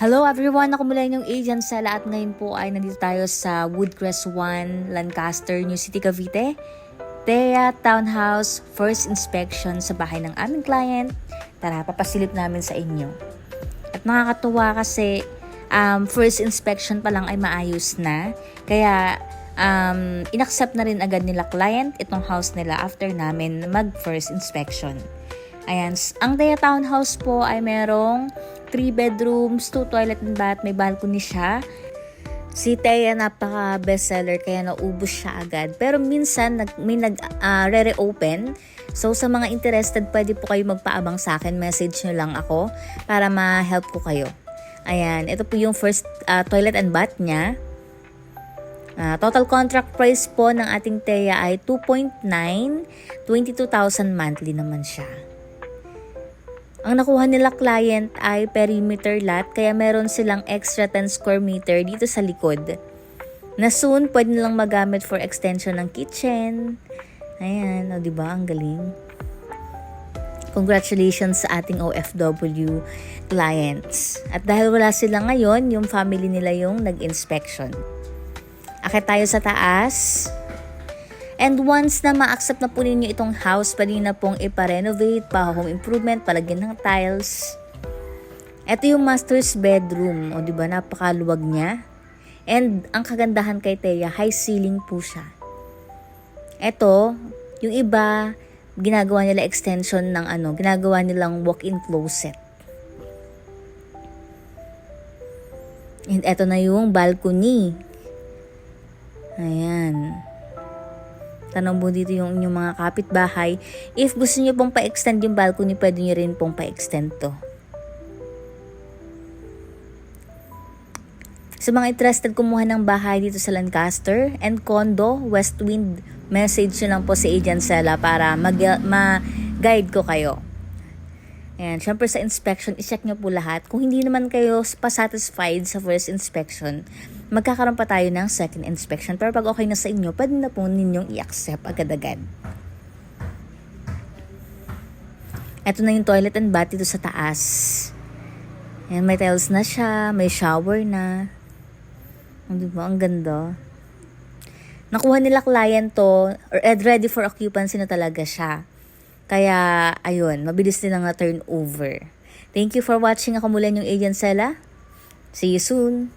Hello everyone! Ako mula yung agent Sela at ngayon po ay nandito tayo sa Woodcrest 1, Lancaster, New City, Cavite. Thea Townhouse First Inspection sa bahay ng aming client. Tara, papasilip namin sa inyo. At nakakatuwa kasi um, first inspection pa lang ay maayos na. Kaya um, inaccept na rin agad nila client itong house nila after namin mag first inspection. Ayan, ang Thea Townhouse po ay merong 3 bedrooms, 2 toilet and bath, may balcony siya. Si Thea napaka bestseller kaya naubos siya agad. Pero minsan nag, may nag ah, re-reopen. So sa mga interested, pwede po kayo magpaabang sa akin. Message nyo lang ako para ma-help ko kayo. Ayan, ito po yung first ah, toilet and bath niya. Ah, total contract price po ng ating Thea ay 2.9, 22,000 monthly naman siya. Ang nakuha nila client ay perimeter lot kaya meron silang extra 10 square meter dito sa likod. Na soon pwede nilang magamit for extension ng kitchen. Ayan, o di ba Ang galing. Congratulations sa ating OFW clients. At dahil wala sila ngayon, yung family nila yung nag-inspection. Akit tayo sa taas. And once na ma-accept na po ninyo itong house, pwede na pong ipa-renovate, pa-home improvement, palagyan ng tiles. Ito yung master's bedroom. O, di ba? Napakaluwag niya. And ang kagandahan kay Thea, high ceiling po siya. Ito, yung iba, ginagawa nila extension ng ano, ginagawa nilang walk-in closet. And eto na yung balcony. Ayan. Tanong mo dito yung inyong mga kapitbahay. If gusto niyo pong pa-extend yung balcony, pwede niyo rin pong pa-extend to. Sa mga interested kumuha ng bahay dito sa Lancaster and condo, Westwind, message nyo lang po si Agent Sela para mag- ma-guide ko kayo. Ayan, syempre sa inspection, i-check nyo po lahat. Kung hindi naman kayo pa satisfied sa first inspection, magkakaroon pa tayo ng second inspection. Pero pag okay na sa inyo, pwede na po ninyong i-accept agad-agad. Ito na yung toilet and bath dito sa taas. Ayan, may tiles na siya, may shower na. Oh, di ba? Ang ganda. Nakuha nila client to, or ed ready for occupancy na talaga siya. Kaya, ayun, mabilis din ang turnover. Thank you for watching. Ako mula yung Agent Sela. See you soon.